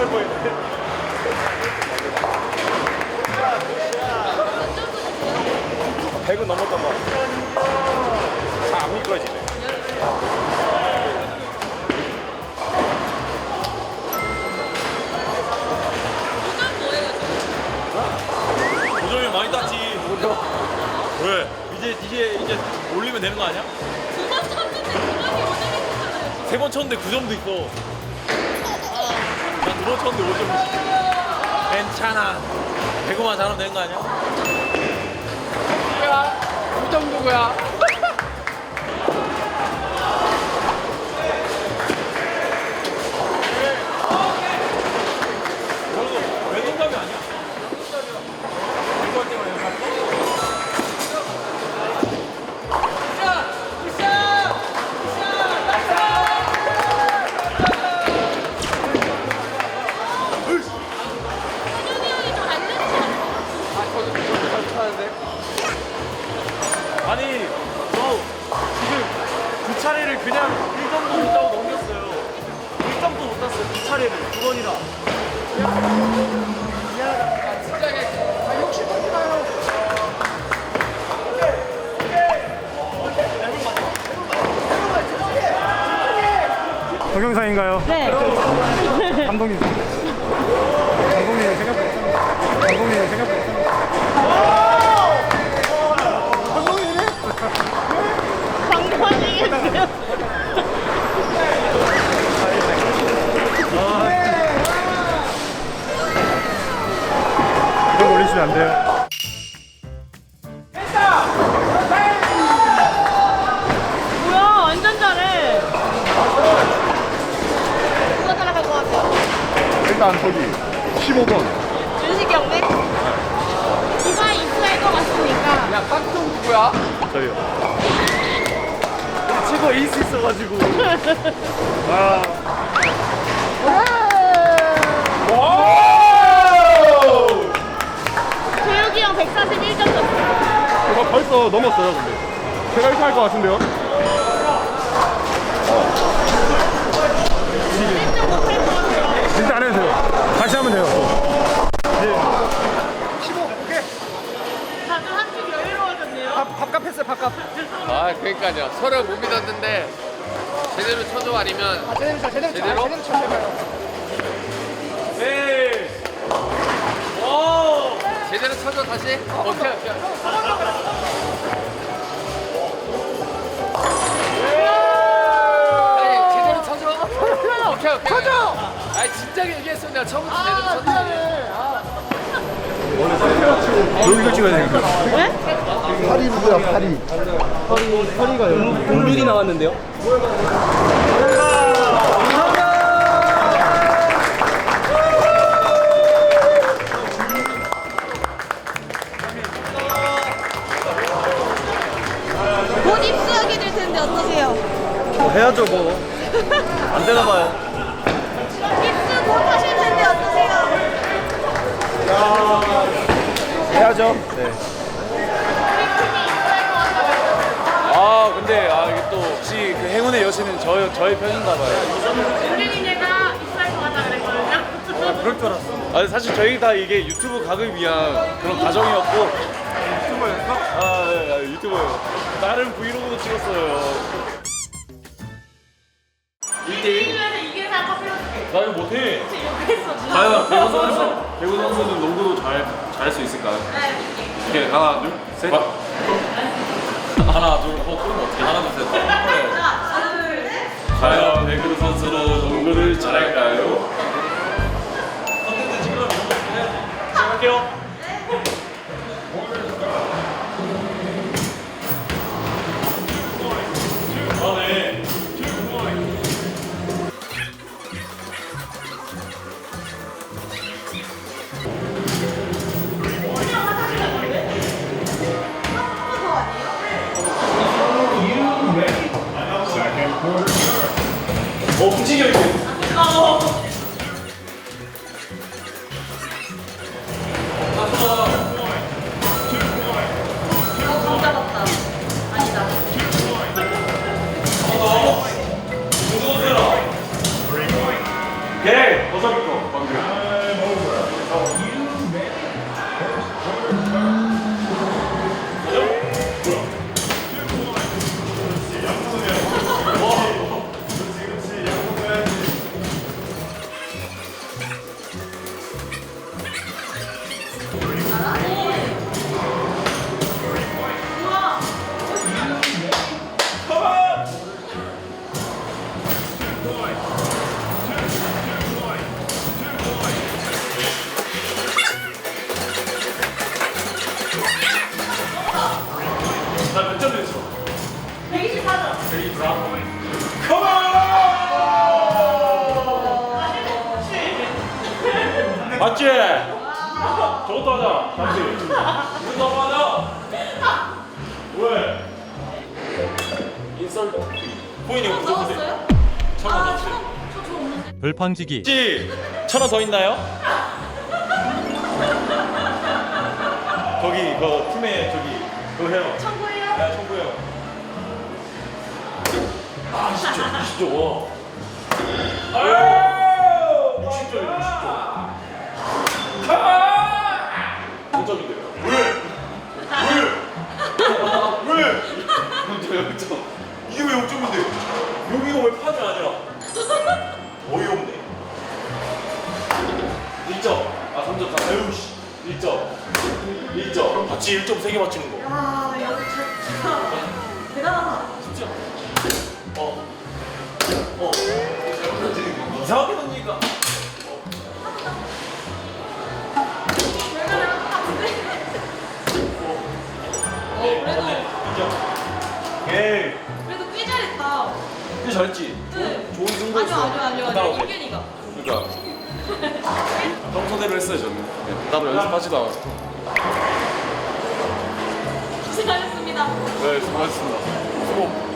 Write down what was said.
할 뻔했네. 백은 넘었던 것 같아. 잘안 미끄러지네. 도점이 많이 땄지. 왜? 이제 이제 이제 올리면 되는 거 아니야? 세번 쳤는데 9점도 있어. 쳤는데 5점. 괜찮아. 배구만 잘하면 되는 거 아니야? 누구야? 우정 누구야? 차례를 그냥 1점도 못 따고 넘겼어요. 1점도 못 땄어요. 두 차례를. 두 번이나. 아 진작에 아 욕심 하지 마요. 동영상인가요? 네. 감독님. 감독님 생각보다. 감독님 생각보다. 방송이겠어요. 이거 올리시면 안 돼요. 뭐야, 완전 잘해. 누가 따라갈 것 같아요? 일단 저기 15번. 준식이 형네? 누가 입수할 것 같으니까. 야 깍통 누구야? 최고 에이스 있어가지고. 아. 재욱이 형 141점 줬어. 제가 벌써 넘었어요, 근데. 제가 1등 할것 같은데요? 그러니까요. 서로 못 믿었는데 제대로 쳐줘 아니면 제대로 쳐, 제대로 제대로? 제대로 쳐줘요. 네. 오. 제대로 쳐줘 다시. 오케이 오케이. 아니 제대로 쳐줘. 오케이 오케이. 쳐줘. 아니 진작에 얘기했으면 내가 처음부터 제대로 쳤지. 여기서 찍어야 되니까. 파리 누구야 파리 공률이 나왔는데요? 곧 입수하게 될 텐데 어떠세요? 해야죠, 뭐. 안 되나 봐요. 입수 곧 하실 텐데 어떠세요? 해야죠. 네. 행운의 여신은 저 저의 편인가 봐요. 우리 얘가 입수할 것 같다 그랬거든요. 그럴 줄 알았어. 아 사실 저희 다 이게 유튜브 각을 위한 그런 과정이었고 유튜버였어? 아, 네, 아 유튜버요. 나름 브이로그도 찍었어요. 1대1? 이기면서 이게 다 커피로 나 이거 못해. 욕했어. 과연 배구 선수 배구 선수는 농구도 잘 잘할 수 있을까요? 오케이 하나 둘 셋. 하나 둘 어, 그럼 어떻게 하나 둘 셋. 과연 배구 선수는 농구를 잘할까요? 컨텐츠 찍으러 시작할게요. 있고. 오케이, 어차 맞지? 저것도 하자. 같이. 이것도 하자. 왜? 인썰. 보이니 어, 무조건 넣었어요? 천원 아, 넣었지. 천 원, 저저 없는데. 불팡지기 혹시 천원 더 있나요? 거기 그 팀에 저기 그거 해요. 청구해요? 네, 청구해요. 아, 20조, 20조. 와. 아유! 아, 3점. 다 아유, 씨. 1점. 1점. 같이 1점 3개 맞추는 거. 야, 여기 진짜 대단하다. 진짜. 어. 어. 이상하게 던지니까. 열면은 아픈데? 네, 그래도- 맞네. 인정. 오케이. 그래도 꽤 잘했다. 근데 잘했지? 네. 좋은 승부였어. 아니요, 아니요, 아니요, 갔다 아니요. 오세요. 이견이가. 그러니까. 평소 대로 했어요, 저는. 네, 나도 연습하지도 않았어. 고생하셨습니다. 네, 수고하셨습니다.